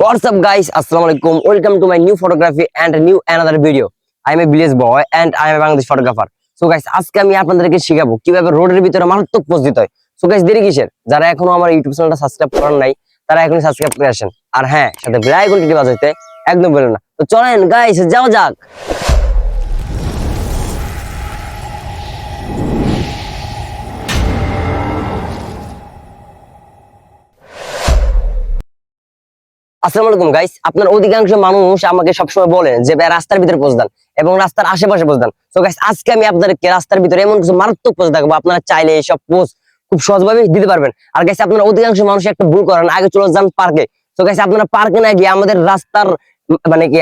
What's up guys? Assalamu alaikum. Welcome to my new photography and new another video. I am a village boy and I am a Bangladesh photographer. So guys, আজকে আমি আপনাদেরকে শিখাবো কীভাবে রোডের ভিতরে মারাত্মক post দিতে হয়। So guys, দেরি কিসের? যারা এখনও আমার ইউটিউব চ্যানেলটা সাবস্ক্রাইব করেন নাই, তারা এখনই সাবস্ক্রাইব করে আসেন। আর হ্যাঁ, সাথে বেল আইকনটি বাজাইতে একদম বলেন না। তো চলেন গাইস, যাওয়া যাক। গাইস আপনার অধিকাংশ মানুষ আমাকে সবসময় বলেন যে রাস্তার ভিতরে এবং রাস্তার আশেপাশে তো গাইস আজকে আমি আপনাদেরকে রাস্তার ভিতরে এমন কিছু মারাত্মক আপনারা চাইলে এইসব পোস্ট খুব সহজভাবে দিতে পারবেন। আর গাইস আপনারা অধিকাংশ মানুষ একটা ভুল করেন। আগে চলে যান পার্কে তো গাইস আপনারা পার্কে না গিয়ে আমাদের রাস্তার মানে কি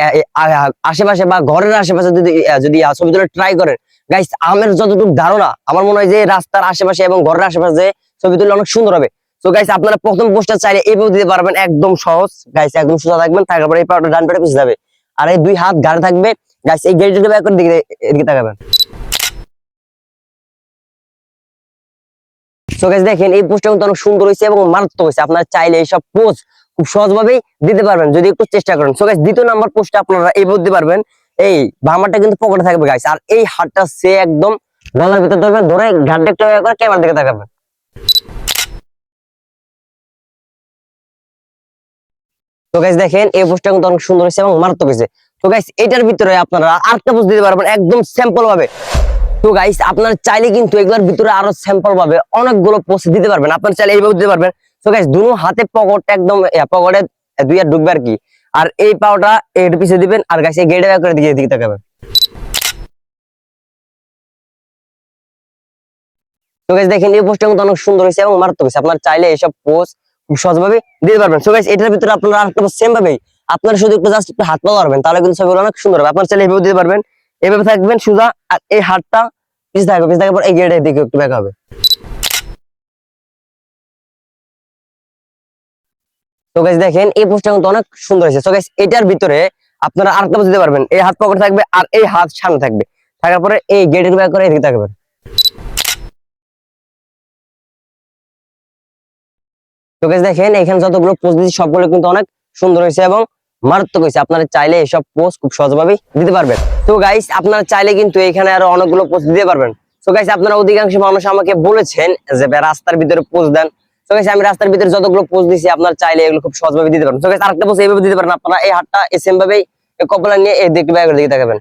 আশেপাশে বা ঘরের আশেপাশে যদি যদি ছবি তুলে ট্রাই করেন গাইস আমের যতটুকু ধারণা, আমার মনে হয় যে রাস্তার আশেপাশে এবং ঘরের আশেপাশে ছবি তুললে অনেক সুন্দর হবে। তো গাইস আপনারা প্রথম পোস্টার চাইলে এইভাবে দিতে পারবেন। একদম সহজ। গাইস একদম সোজা থাকবেন, থাকার পরে এই পাউডার ডান পেটে পিছিয়ে যাবে। আর এই দুই হাত গাড়ি থাকবে। গাইস এই গেটটা ব্যাক করে দিকে এদিকে তাকাবেন। তো গাইস দেখেন, এই পোস্টটা কিন্তু অনেক সুন্দর হয়েছে এবং মারাত্মক হয়েছে। আপনারা চাইলে এইসব পোস্ট খুব সহজভাবেই দিতে পারবেন, যদি একটু চেষ্টা করেন। তো গাইস দ্বিতীয় নাম্বার পোস্টটা আপনারা এইভাবে দিতে পারবেন। এই বামারটা কিন্তু পকেটে থাকবে গাইস আর এই হাতটা সে একদম গলার ভিতর ধরবেন ধরে ঘাটটা একটু করে ক্যামেরা দিকে তাকাবেন তো গাইস দেখেন, এই পোস্টটা কিন্তু অনেক সুন্দর হয়েছে এবং মারাত্মক হয়েছে। তো গাইস এটার ভিতরে আপনারা আরেকটা পোস্ট দিতে পারবেন একদম স্যাম্পল ভাবে। তো গাইস আপনারা চাইলে কিন্তু এগুলোর ভিতরে আরও স্যাম্পল ভাবে অনেকগুলো পোস্ট দিতে পারবেন। আপনারা চাইলে এইভাবে দিতে পারবেন। তো গাইস দুনো হাতে পকেট একদম পকেটে দুই আর ঢুকবে আর কি। আর এই পাওটা এর পিছিয়ে দিবেন আর গাইস এই গেটে করে দিকে দিকে তাকাবেন। তো গাইস দেখেন, এই পোস্টটা কিন্তু অনেক সুন্দর হয়েছে এবং মারাত্মক হয়েছে। আপনার চাইলে এইসব পোস্ট সহজভাবে দিতে পারবেন। সো গাইস এটার ভিতরে আপনারা আরেকটা সেম ভাবেই আপনারা শুধু একটু জাস্ট একটু হাত পা পারবেন তাহলে কিন্তু ছবিগুলো অনেক সুন্দর হবে। আপনারা চাইলে এইভাবে দিতে পারবেন। এইভাবে থাকবেন আর এই হাতটা থাকবে থাকার পর এই একটু ব্যাক হবে। তো গাইস দেখেন, এই পোস্টটা কিন্তু অনেক সুন্দর হয়েছে। সো গাইস এটার ভিতরে আপনারা আরেকটা দিতে পারবেন। এই হাত পকেটে থাকবে আর এই হাত সামনে থাকবে। থাকার পরে এই গেটের ব্যাক করে এদিকে থাকবেন তো দেখেন, এখানে যতগুলো পোস্ট দিয়েছি, সবগুলো কিন্তু অনেক সুন্দর হয়েছে এবং মারাত্মক হয়েছে। আপনারা চাইলে এইসব পোস্ট খুব সহজভাবে দিতে পারবেন। তো গাইস আপনারা চাইলে কিন্তু এখানে আরও অনেকগুলো পোস্ট দিতে পারবেন। তো গাইস আপনারা অধিকাংশ মানুষ আমাকে বলেছেন যে রাস্তার ভিতরে পোস্ট দেন। তো গাইস আমি রাস্তার ভিতরে যতগুলো পোস্ট দিছি আপনারা চাইলে এগুলো খুব সহজভাবে দিতে পারেন তো গাইস আরেকটা পোস্ট এইভাবে দিতে পারেন। আপনারা এই হাতটা এসএম ভাবেই কপলা নিয়ে এই দিকে ব্যাগের দিকে তাকাবেন।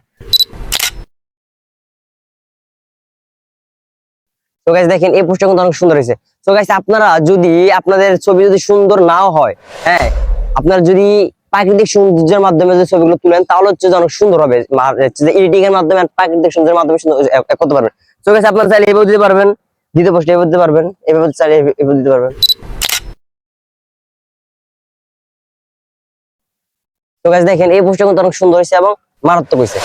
তো গাইস দেখেন, এই পোস্টটা কিন্তু অনেক সুন্দর হয়েছে। তো গাইস আপনারা যদি আপনাদের ছবি যদি সুন্দর নাও হয় হ্যাঁ আপনারা যদি প্রাকৃতিক সৌন্দর্যের মাধ্যমে যদি ছবিগুলো তুলেন, তাহলে হচ্ছে অনেক সুন্দর হবে। এডিটিং এর মাধ্যমে প্রাকৃতিক সৌন্দর্যের মাধ্যমে করতে পারবেন। তো গাইস আপনারা চাইলে এভাবে দিতে পারবেন। দ্বিতীয় পোস্টে এভাবে দিতে পারবেন। এভাবে চাইলে এভাবে দিতে পারবেন। তো গাইস দেখেন, এই পোস্টটা কিন্তু অনেক সুন্দর হয়েছে এবং মারাত্মক হয়েছে।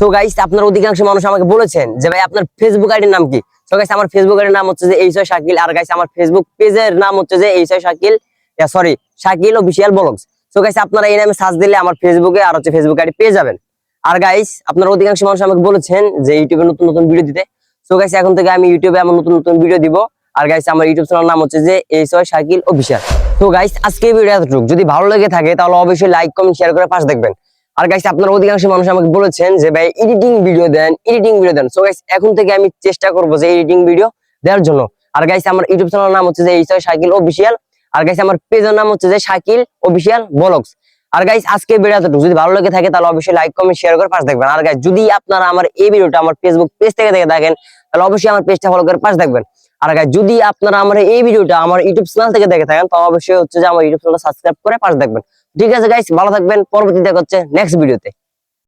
তো গাইস আপনার অধিকাংশ মানুষ আমাকে বলেছেন যে, ভাই, আপনার ফেসবুক আইডির নাম কি? তো গাইস আমার ফেসবুক আইডির নাম হচ্ছে যে এই ছয় শাকিল আর গাইস আমার ফেসবুক পেজের নাম হচ্ছে যে এই ছয় Shakil sorry Shakil official blogs তো গাইস আপনারা এই নামে সার্চ দিলে আমার ফেসবুকে আর হচ্ছে ফেসবুক আইডি পেয়ে যাবেন। আর গাইস আপনার অধিকাংশ মানুষ আমাকে বলেছেন যে ইউটিউবে নতুন নতুন ভিডিও দিতে। তো গাইস এখন থেকে আমি ইউটিউবে আমার নতুন নতুন ভিডিও দিব। আর গাইস আমার ইউটিউব চ্যানেল নাম হচ্ছে যে এই ছয় শাকিল অফিসিয়াল তো গাইস আজকে ভিডিও এতটুকু। যদি ভালো লেগে থাকে, তাহলে অবশ্যই লাইক কমেন্ট শেয়ার করে পাশে দেখবেন। আর গাইস আপনার অধিকাংশ মানুষ আমাকে বলেছেন যে, ভাই এডিটিং ভিডিও দেন এডিটিং ভিডিও দেন। সো গাইস এখন থেকে আমি চেষ্টা করব যে এডিটিং ভিডিও দেওয়ার জন্য। আর গাইস আমার ইউটিউব চ্যানেল নাম হচ্ছে যে ছয় শাকিল অফিসিয়াল আর গাইস আমার পেজের নাম হচ্ছে যে শাকিল অফিসিয়াল ব্লগস আর গাইস আজকে ভিডিও এতটুকু। যদি ভালো লেগে থাকে, তাহলে অবশ্যই লাইক কমেন্ট শেয়ার করে পাশে দেখবেন আর গাইস যদি আপনারা আমার এই ভিডিওটা আমার ফেসবুক পেজ থেকে দেখে দেখেন তাহলে অবশ্যই আমার পেজটা ফলো করে পাশে দেখবেন আর যদি আপনারা আমার এই ভিডিওটা আমার ইউটিউব চ্যানেল থেকে দেখে থাকেন, তাহলে অবশ্যই হচ্ছে যে আমার ইউটিউব চ্যানেল সাবস্ক্রাইব করে পাশে দেখবেন। ঠিক আছে গাইস ভালো থাকবেন পরবর্তী দেখা হচ্ছে নেক্সট ভিডিওতে